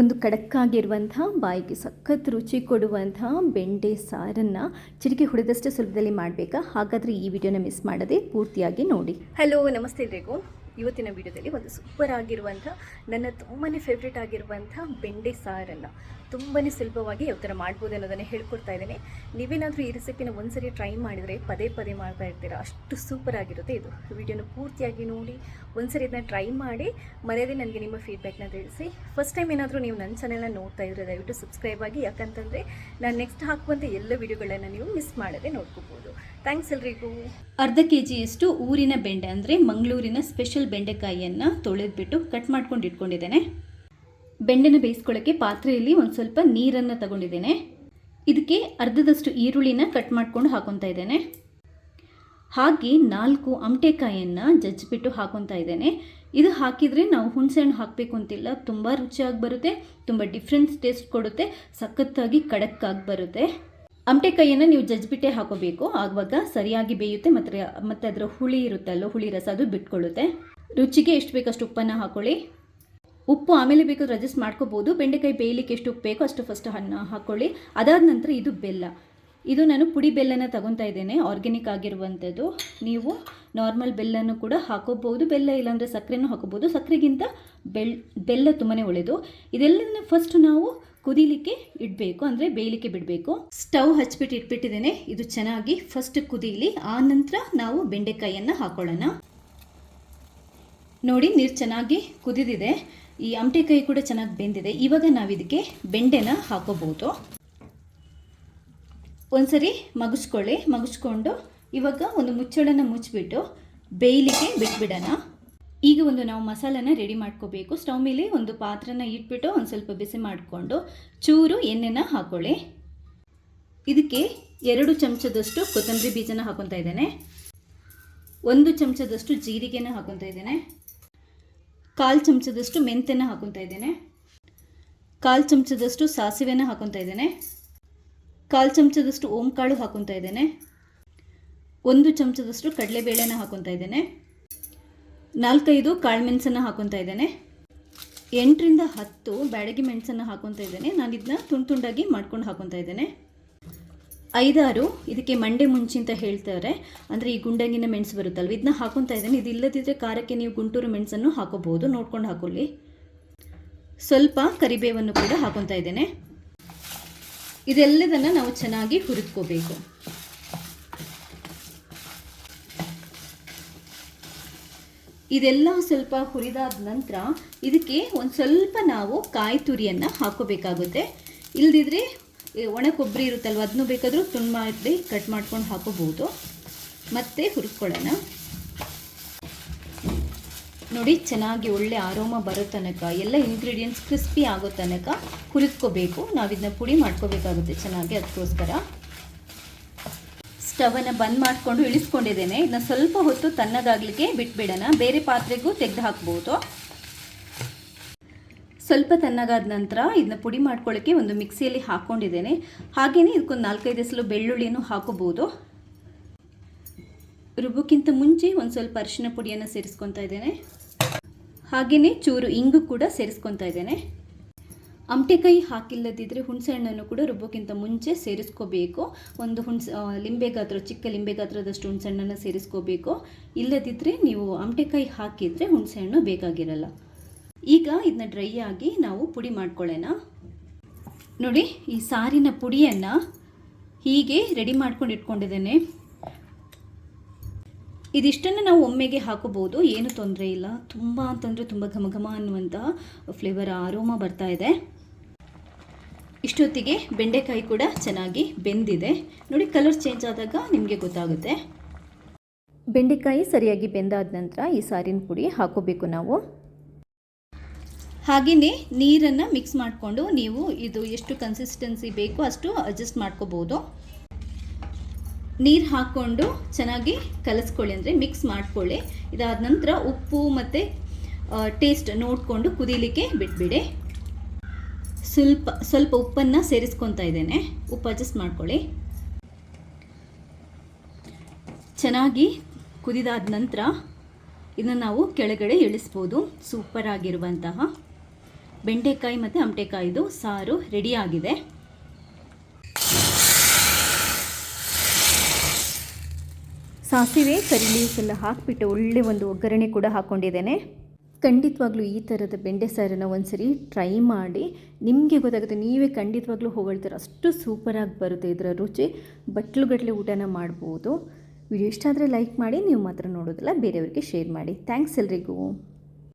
ಒಂದು ಕಡಕ್ಕಾಗಿರುವಂತಹ ಬಾಯಿಗೆ ಸಖತ್ ರುಚಿ ಕೊಡುವಂತಹ ಬೆಂಡೆ ಸಾರನ್ನು ಚಿಟಿಕೆ ಹೊಡೆದಷ್ಟೇ ಸುಲಭದಲ್ಲಿ ಮಾಡಬೇಕಾ? ಹಾಗಾದರೆ ಈ ವಿಡಿಯೋನ ಮಿಸ್ ಮಾಡದೆ ಪೂರ್ತಿಯಾಗಿ ನೋಡಿ. ಹಲೋ ನಮಸ್ತೆ ಎಲ್ರಿಗೂ ಇವತ್ತಿನ ವಿಡಿಯೋದಲ್ಲಿ ಒಂದು ಸೂಪರ್ ಆಗಿರುವಂಥ, ನನ್ನ ತುಂಬಾ ಫೇವ್ರೇಟ್ ಆಗಿರುವಂಥ ಬೆಂಡೆ ಸಾರನ್ನು ತುಂಬಾ ಸುಲಭವಾಗಿ ಯಾವ ಥರ ಮಾಡ್ಬೋದು ಅನ್ನೋದನ್ನು ಹೇಳ್ಕೊಡ್ತಾ ಇದ್ದೇನೆ. ನೀವೇನಾದರೂ ಈ ರೆಸಿಪಿನ ಒಂದ್ಸರಿ ಟ್ರೈ ಮಾಡಿದರೆ ಪದೇ ಪದೇ ಮಾಡ್ತಾ ಇರ್ತೀರಾ? ಅಷ್ಟು ಸೂಪರ್ ಆಗಿರುತ್ತೆ ಇದು. ವಿಡಿಯೋನ ಪೂರ್ತಿಯಾಗಿ ನೋಡಿ, ಒಂದ್ಸರಿ ಇದನ್ನ ಟ್ರೈ ಮಾಡಿ, ಮರೆಯದೆ ನನಗೆ ನಿಮ್ಮ ಫೀಡ್ಬ್ಯಾಕ್ನ ತಿಳಿಸಿ. ಫಸ್ಟ್ ಟೈಮ್ ಏನಾದರೂ ನೀವು ನನ್ನ ಚಾನೆಲ್ನ ನೋಡ್ತಾ ಇದ್ರೆ ದಯವಿಟ್ಟು ಸಬ್ಸ್ಕ್ರೈಬ್ ಆಗಿ, ಯಾಕಂತಂದರೆ ನಾನು ನೆಕ್ಸ್ಟ್ ಹಾಕುವಂಥ ಎಲ್ಲ ವಿಡಿಯೋಗಳನ್ನು ನೀವು ಮಿಸ್ ಮಾಡದೆ ನೋಡ್ಕೋಬೋದು. ಥ್ಯಾಂಕ್ಸ್ ಎಲ್ರಿಗೂ. ಅರ್ಧ ಕೆ ಜಿಯಷ್ಟು ಊರಿನ ಬೆಂಡೆ ಅಂದರೆ ಮಂಗಳೂರಿನ ಸ್ಪೆಷಲ್ ಬೆಂಡೆಕಾಯಿಯನ್ನು ತೊಳೆದ್ಬಿಟ್ಟು ಕಟ್ ಮಾಡ್ಕೊಂಡು ಇಟ್ಕೊಂಡಿದ್ದೇನೆ. ಬೆಂಡೆನ ಬೇಯಿಸ್ಕೊಳ್ಳೋಕ್ಕೆ ಪಾತ್ರೆಯಲ್ಲಿ ಒಂದು ಸ್ವಲ್ಪ ನೀರನ್ನು ತಗೊಂಡಿದ್ದೇನೆ. ಇದಕ್ಕೆ ಅರ್ಧದಷ್ಟು ಈರುಳ್ಳಿನ ಕಟ್ ಮಾಡ್ಕೊಂಡು ಹಾಕೊತಾ ಇದ್ದೇನೆ. ಹಾಗೆ ನಾಲ್ಕು ಅಮಟೆಕಾಯನ್ನು ಜಜ್ಜಿಬಿಟ್ಟು ಹಾಕೊತಾ ಇದ್ದೇನೆ. ಇದು ಹಾಕಿದರೆ ನಾವು ಹುಣಸೆಹಣ್ಣು ಹಾಕಬೇಕು ಅಂತಿಲ್ಲ, ತುಂಬ ರುಚಿಯಾಗಿ ಬರುತ್ತೆ, ತುಂಬ ಡಿಫ್ರೆನ್ಸ್ ಟೇಸ್ಟ್ ಕೊಡುತ್ತೆ, ಸಖತ್ತಾಗಿ ಕಡಕ್ಕಾಗಿ ಬರುತ್ತೆ. ಅಮಟೆಕಾಯಿಯನ್ನು ನೀವು ಜಜ್ಜಿಬಿಟ್ಟೆ ಹಾಕೋಬೇಕು, ಆವಾಗ ಸರಿಯಾಗಿ ಬೇಯುತ್ತೆ, ಮತ್ತು ಮತ್ತು ಅದರ ಹುಳಿ ಇರುತ್ತಲ್ಲೋ ಹುಳಿ ರಸ ಅದು ಬಿಟ್ಕೊಳ್ಳುತ್ತೆ. ರುಚಿಗೆ ಎಷ್ಟು ಬೇಕಷ್ಟು ಉಪ್ಪನ್ನು ಹಾಕೊಳ್ಳಿ. ಉಪ್ಪು ಆಮೇಲೆ ಬೇಕಾದ್ರೆ ಅಡ್ಜಸ್ಟ್ ಮಾಡ್ಕೋಬೋದು. ಬೆಂಡೆಕಾಯಿ ಬೇಯಲಿಕ್ಕೆ ಎಷ್ಟು ಉಪ್ಪು ಬೇಕೋ ಅಷ್ಟು ಫಸ್ಟ್ ಹಣ್ಣು ಹಾಕ್ಕೊಳ್ಳಿ ಅದಾದ ನಂತರ ಇದು ಬೆಲ್ಲ. ಇದು ನಾನು ಪುಡಿ ಬೆಲ್ಲನ ತಗೊತಾ ಇದ್ದೇನೆ. ಆರ್ಗ್ಯಾನಿಕ್ ಆಗಿರುವಂಥದ್ದು. ನೀವು ನಾರ್ಮಲ್ ಬೆಲ್ಲನೂ ಕೂಡ ಹಾಕೋಬಹುದು. ಬೆಲ್ಲ ಇಲ್ಲಾಂದರೆ ಸಕ್ಕರೆನೂ ಹಾಕೋಬೋದು ಸಕ್ಕರೆಗಿಂತ ಬೆಲ್ ಬೆಲ್ಲ ತುಂಬಾ ಒಳ್ಳೆಯದು ಇದೆಲ್ಲದನ್ನ ಫಸ್ಟ್ ನಾವು ಕುದಿಲಿಕ್ಕೆ ಇಡಬೇಕು. ಅಂದರೆ ಬೇಯಲಿಕ್ಕೆ ಬಿಡಬೇಕು. ಸ್ಟವ್ ಹಚ್ಚಿಬಿಟ್ಟು ಇಟ್ಬಿಟ್ಟಿದ್ದೇನೆ. ಇದು ಚೆನ್ನಾಗಿ ಫಸ್ಟ್ ಕುದೀಲಿ. ಆ ನಂತರ ನಾವು ಬೆಂಡೆಕಾಯಿಯನ್ನು ಹಾಕೊಳ್ಳೋಣ. ನೋಡಿ, ನೀರು ಚೆನ್ನಾಗಿ ಕುದಿದಿದೆ. ಈ ಅಂಟೆಕಾಯಿ ಕೂಡ ಚೆನ್ನಾಗಿ ಬೆಂದಿದೆ. ಇವಾಗ ನಾವು ಇದಕ್ಕೆ ಬೆಂಡೆನ ಹಾಕೋಬಹುದು. ಒಂದ್ಸರಿ ಮಗಿಸ್ಕೊಳ್ಳಿ. ಮಗಿಸ್ಕೊಂಡು ಇವಾಗ ಒಂದು ಮುಚ್ಚಳನ ಮುಚ್ಚಿಬಿಟ್ಟು ಬೇಯಲಿಕ್ಕೆ ಬಿಟ್ಬಿಡೋಣ. ಈಗ ಒಂದು ನಾವು ಮಸಾಲನ ರೆಡಿ ಮಾಡ್ಕೋಬೇಕು. ಸ್ಟವ್ ಮೇಲೆ ಒಂದು ಪಾತ್ರನ ಇಟ್ಬಿಟ್ಟು ಒಂದು ಸ್ವಲ್ಪ ಬಿಸಿ ಮಾಡಿಕೊಂಡು ಚೂರು ಎಣ್ಣೆನ ಹಾಕೊಳ್ಳಿ. ಇದಕ್ಕೆ ಎರಡು ಚಮಚದಷ್ಟು ಕೊತ್ತಂಬರಿ ಬೀಜನ ಹಾಕೊತಾ ಇದ್ದೇನೆ. ಒಂದು ಚಮಚದಷ್ಟು ಜೀರಿಗೆನ ಹಾಕೊತಾ ಇದ್ದೇನೆ. ಕಾಲು ಚಮಚದಷ್ಟು ಮೆಂತ್ಯನ ಹಾಕೊತಾ ಇದ್ದೇನೆ. ಕಾಲು ಚಮಚದಷ್ಟು ಸಾಸಿವೆನ ಹಾಕೊತಾ ಇದ್ದೇನೆ. ಕಾಲು ಚಮಚದಷ್ಟು ಓಂಕಾಳು ಹಾಕೊತಾ ಇದ್ದೇನೆ. ಒಂದು ಚಮಚದಷ್ಟು ಕಡಲೆಬೇಳೆನ ಹಾಕೊತಾ ಇದ್ದೇನೆ. ನಾಲ್ಕೈದು ಕಾಳು ಮೆಣಸನ್ನು ಹಾಕೊತಾ ಇದ್ದೇನೆ. ಎಂಟರಿಂದ ಹತ್ತು ಬ್ಯಾಡಗಿ ಮೆಣಸನ್ನು ಹಾಕೊತಾ ಇದ್ದೇನೆ. ನಾನು ಇದನ್ನ ತುಂಡು ತುಂಡಾಗಿ ಮಾಡ್ಕೊಂಡು ಹಾಕೊತಾ ಇದ್ದೇನೆ. ಐದಾರು, ಇದಕ್ಕೆ ಮಂಡೆ ಮುಂಚಿ ಅಂತ ಹೇಳ್ತಾರೆ. ಅಂದರೆ ಈ ಗುಂಡಂಗಿನ ಮೆಣಸು ಬರುತ್ತಲ್ವ? ಇದನ್ನ ಹಾಕೊತಾ ಇದ್ದೇನೆ. ಇದು ಇಲ್ಲದಿದ್ದರೆ ಖಾರಕ್ಕೆ ನೀವು ಗುಂಟೂರು ಮೆಣಸನ್ನು ಹಾಕೋಬಹುದು. ನೋಡ್ಕೊಂಡು ಹಾಕೊಳ್ಳಿ. ಸ್ವಲ್ಪ ಕರಿಬೇವನ್ನು ಕೂಡ ಹಾಕೊತಾ ಇದ್ದೇನೆ. ಇದೆಲ್ಲದನ್ನು ನಾವು ಚೆನ್ನಾಗಿ ಹುರಿದ್ಕೋಬೇಕು. ಇದೆಲ್ಲ ಸ್ವಲ್ಪ ಹುರಿದಾದ ನಂತರ ಇದಕ್ಕೆ ಒಂದು ಸ್ವಲ್ಪ ನಾವು ಕಾಯಿ ತುರಿಯನ್ನು ಹಾಕೋಬೇಕಾಗುತ್ತೆ. ಇಲ್ದಿದ್ರೆ ಒಣ ಕೊಬ್ಬರಿ ಇರುತ್ತಲ್ವ ಅದನ್ನು ಬೇಕಾದರೂ ತುಂಡು ಮಾಡಿ, ಕಟ್ ಮಾಡ್ಕೊಂಡು ಹಾಕೋಬಹುದು. ಮತ್ತೆ ಹುರ್ಕೊಳ್ಳೋಣ. ನೋಡಿ, ಚೆನ್ನಾಗಿ ಒಳ್ಳೆ ಆರೋಮ ಬರೋ ತನಕ, ಎಲ್ಲ ಇಂಗ್ರೀಡಿಯೆಂಟ್ಸ್ ಕ್ರಿಸ್ಪಿ ಆಗೋ ತನಕ ಹುರಿದ್ಕೋಬೇಕು. ನಾವು ಇದನ್ನ ಪುಡಿ ಮಾಡ್ಕೋಬೇಕಾಗುತ್ತೆ ಚೆನ್ನಾಗಿ ಅದಕ್ಕೋಸ್ಕರ. ಸ್ಟವನ್ನು ಬಂದ್ ಮಾಡಿಕೊಂಡು ಇಳಿಸ್ಕೊಂಡಿದ್ದೇನೆ. ಇದನ್ನ ಸ್ವಲ್ಪ ಹೊತ್ತು ತನ್ನದಾಗಲಿಕ್ಕೆ ಬಿಟ್ಬಿಡೋಣ. ಬೇರೆ ಪಾತ್ರೆಗೂ ತೆಗೆದು ಹಾಕ್ಬೋದು. ಸ್ವಲ್ಪ ತಣ್ಣಗಾದ ನಂತರ ಇದನ್ನ ಪುಡಿ ಮಾಡ್ಕೊಳ್ಳೋಕ್ಕೆ ಒಂದು ಮಿಕ್ಸಿಯಲ್ಲಿ ಹಾಕ್ಕೊಂಡಿದ್ದೇನೆ. ಹಾಗೆಯೇ ಇದಕ್ಕೊಂದು ನಾಲ್ಕೈದು ಹೆಸಲು ಬೆಳ್ಳುಳ್ಳಿಯನ್ನು ಹಾಕೋಬೋದು ರುಬ್ಬಕ್ಕಿಂತ ಮುಂಚೆ ಒಂದು ಸ್ವಲ್ಪ ಅರಿಶಿನ ಪುಡಿಯನ್ನು ಸೇರಿಸ್ಕೊತಾ ಇದ್ದೇನೆ. ಹಾಗೆಯೇ ಚೂರು ಇಂಗು ಕೂಡ ಸೇರಿಸ್ಕೊತಾ ಇದ್ದೇನೆ. ಅಮಟೆಕಾಯಿ ಹಾಕಿಲ್ಲದಿದ್ದರೆ ಹುಣಸೆ ಹಣ್ಣನ್ನು ಕೂಡ ರುಬ್ಬೋಕ್ಕಿಂತ ಮುಂಚೆ ಸೇರಿಸ್ಕೋಬೇಕು. ಒಂದು ಹುಣಸೆ ಲಿಂಬೆ ಗಾತ್ರ ಚಿಕ್ಕ ಲಿಂಬೆ ಗಾತ್ರದಷ್ಟು ಹುಣಸೆ ಹಣ್ಣನ್ನು ಸೇರಿಸ್ಕೋಬೇಕು. ಇಲ್ಲದಿದ್ದರೆ ನೀವು ಅಮಟೆಕಾಯಿ ಹಾಕಿದರೆ ಹುಣಸೆ ಹಣ್ಣು ಬೇಕಾಗಿರಲ್ಲ. ಈಗ ಇದನ್ನ ಡ್ರೈ ಆಗಿ ನಾವು ಪುಡಿ ಮಾಡ್ಕೊಳ್ಳೋಣ. ನೋಡಿ, ಈ ಸಾರಿನ ಪುಡಿಯನ್ನು ಹೀಗೆ ರೆಡಿ ಮಾಡ್ಕೊಂಡು ಇಟ್ಕೊಂಡಿದ್ದೇನೆ. ಇದಿಷ್ಟನ್ನು ನಾವು ಒಮ್ಮೆಗೆ ಹಾಕೋಬೋದು, ಏನು ತೊಂದರೆ ಇಲ್ಲ. ತುಂಬ ಅಂತಂದರೆ ತುಂಬ ಘಮ ಘಮ ಅನ್ನುವಂಥ ಫ್ಲೇವರ್ ಆರೋಮ ಬರ್ತಾ ಇದೆ. ಇಷ್ಟೊತ್ತಿಗೆ ಬೆಂಡೆಕಾಯಿ ಕೂಡ ಚೆನ್ನಾಗಿ ಬೆಂದಿದೆ. ನೋಡಿ ಕಲರ್ ಚೇಂಜ್ ಆದಾಗ ನಿಮಗೆ ಗೊತ್ತಾಗುತ್ತೆ. ಬೆಂಡೆಕಾಯಿ ಸರಿಯಾಗಿ ಬೆಂದಾದ ನಂತರ ಈ ಸಾರಿನ ಪುಡಿ ಹಾಕೋಬೇಕು ನಾವು. ಹಾಗೆಯೇ ನೀರನ್ನು ಮಿಕ್ಸ್ ಮಾಡಿಕೊಂಡು ನೀವು ಇದು ಎಷ್ಟು ಕನ್ಸಿಸ್ಟೆನ್ಸಿ ಬೇಕೋ ಅಷ್ಟು ಅಡ್ಜಸ್ಟ್ ಮಾಡ್ಕೋಬೋದು. ನೀರು ಹಾಕ್ಕೊಂಡು ಚೆನ್ನಾಗಿ ಕಲಿಸ್ಕೊಳ್ಳಿ ಅಂದರೆ ಮಿಕ್ಸ್ ಮಾಡಿಕೊಳ್ಳಿ. ಇದಾದ ನಂತರ ಉಪ್ಪು ಮತ್ತು ಟೇಸ್ಟ್ ನೋಡಿಕೊಂಡು ಕುದೀಲಿಕ್ಕೆ ಬಿಟ್ಬಿಡಿ. ಸ್ವಲ್ಪ ಸ್ವಲ್ಪ ಉಪ್ಪನ್ನು ಸೇರಿಸ್ಕೊತಾ ಇದ್ದೇನೆ. ಉಪ್ಪು ಅಡ್ಜಸ್ಟ್ ಮಾಡ್ಕೊಳ್ಳಿ. ಚೆನ್ನಾಗಿ ಕುದಿದಾದ ನಂತರ ಇದನ್ನು ನಾವು ಕೆಳಗಡೆ ಇಳಿಸ್ಬೋದು. ಸೂಪರ್ ಆಗಿರುವಂತಹ ಬೆಂಡೆಕಾಯಿ ಮತ್ತು ಅಮಟೆಕಾಯಿದು ಸಾರು ರೆಡಿಯಾಗಿದೆ ಸಾಸಿವೆ, ಕರಿ ಎಲ್ಲ ಹಾಕಿಬಿಟ್ಟು ಒಳ್ಳೆ ಒಂದು ಒಗ್ಗರಣೆ ಕೂಡ ಹಾಕ್ಕೊಂಡಿದ್ದೇನೆ ಖಂಡಿತವಾಗ್ಲೂ ಈ ಥರದ ಬೆಂಡೆ ಸಾರನ್ನು ಒಂದ್ಸರಿ ಟ್ರೈ ಮಾಡಿ. ನಿಮಗೆ ಗೊತ್ತಾಗುತ್ತೆ, ನೀವೇ ಖಂಡಿತವಾಗ್ಲೂ ಹೊಗಳ್ತೀರ. ಅಷ್ಟು ಸೂಪರಾಗಿ ಬರುತ್ತೆ ಇದರ ರುಚಿ. ಬಟ್ಲುಗಟ್ಟಲೆ ಊಟನ ಮಾಡ್ಬೋದು. ವಿಡಿಯೋ ಇಷ್ಟ ಆದರೆ ಲೈಕ್ ಮಾಡಿ, ನೀವು ಮಾತ್ರ ನೋಡೋದಿಲ್ಲ, ಬೇರೆಯವ್ರಿಗೆ ಶೇರ್ ಮಾಡಿ. ಥ್ಯಾಂಕ್ಸ್ ಎಲ್ರಿಗೂ.